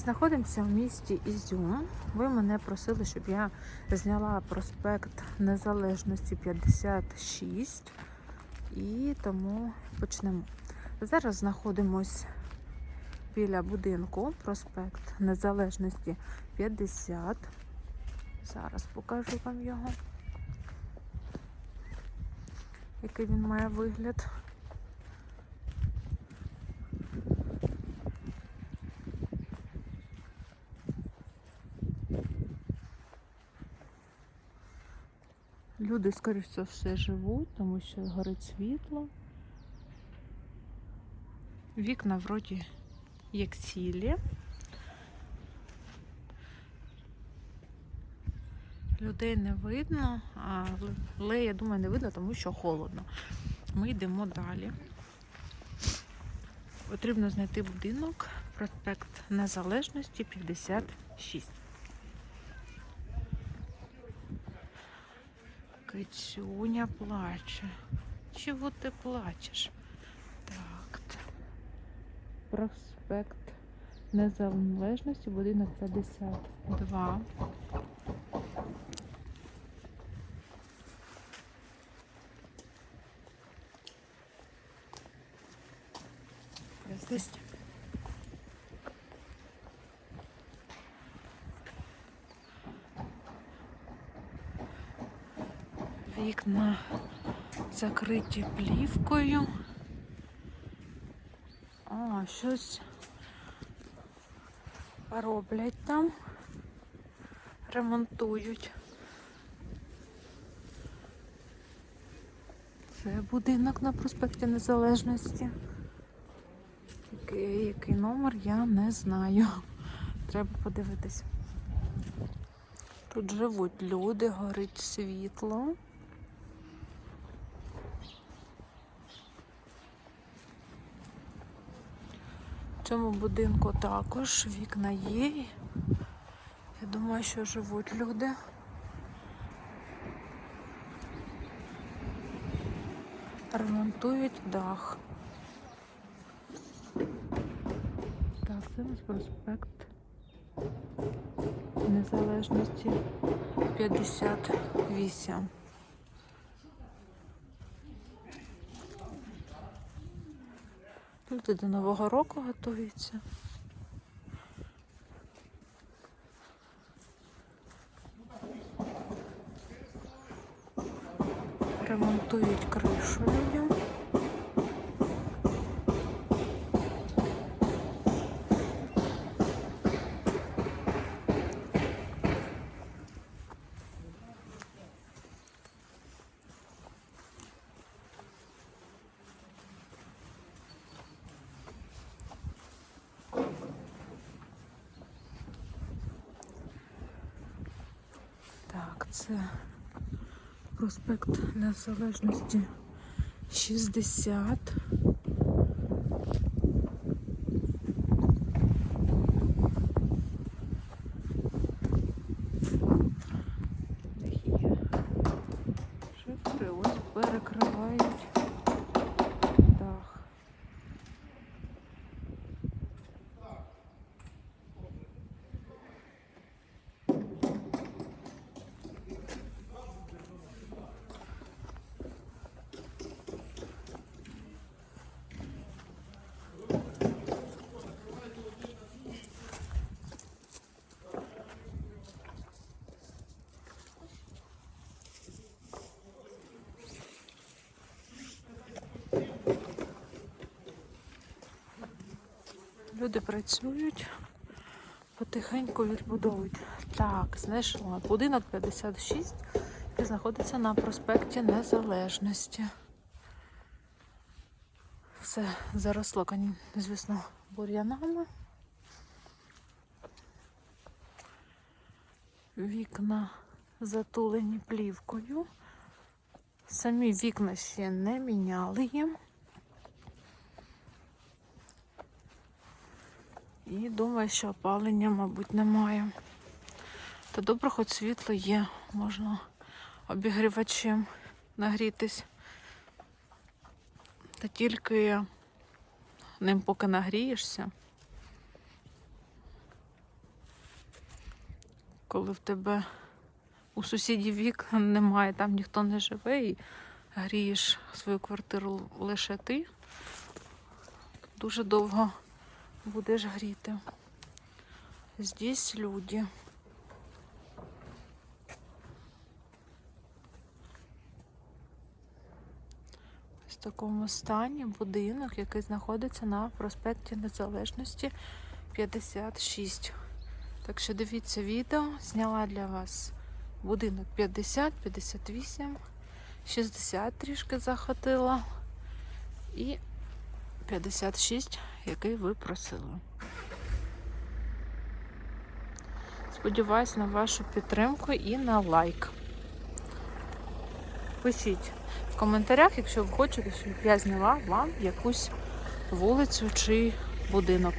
Знаходимося в місті Ізюм. Ви мене просили, щоб я зняла проспект Незалежності 56. І тому почнемо. Зараз знаходимось біля будинку проспект Незалежності 50. Зараз покажу вам його. Який він має вигляд. Люди, скоріш за все, живуть, тому що горить світло. Вікна вроді як цілі. Людей не видно, але я думаю, не видно, тому що холодно. Ми йдемо далі. Потрібно знайти будинок, проспект Незалежності 56. Кицюня плаче. Чого ти плачеш? Так. Проспект Незалежності, будинок 52. Здесь. Вікна закриті плівкою. О, щось роблять там, ремонтують. Це будинок на проспекті Незалежності. Який, який номер, я не знаю. Треба подивитись. Тут живуть люди, горить світло. Цьому будинку також вікна є. Я думаю, що живуть люди. Ремонтують дах. Так, це проспект Незалежності 58. Люди до Нового року готуються. Ремонтують кришу людям. Так, це проспект Незалежності 60. Є шифри, ось перекривають дах. Люди працюють, потихеньку відбудовують. Так, знайшла будинок 56, який знаходиться на проспекті Незалежності. Все заросло, звісно, бур'янами. Вікна затулені плівкою. Самі вікна ще не міняли їм. І думаю, що опалення, мабуть, немає. Та добре, хоч світло є, можна обігрівачем нагрітись. Та тільки ним поки нагрієшся, коли в тебе у сусідів вікон немає, там ніхто не живе і грієш свою квартиру лише ти, дуже довго будеш гріти. Здесь люди. В такому стані будинок, який знаходиться на проспекті Незалежності 56. Так що дивіться відео, зняла для вас будинок 50, 58, 60 трішки захотила і 56, який ви просили. Сподіваюсь на вашу підтримку і на лайк. Пишіть в коментарях, якщо ви хочете, щоб я зняла вам якусь вулицю чи будинок.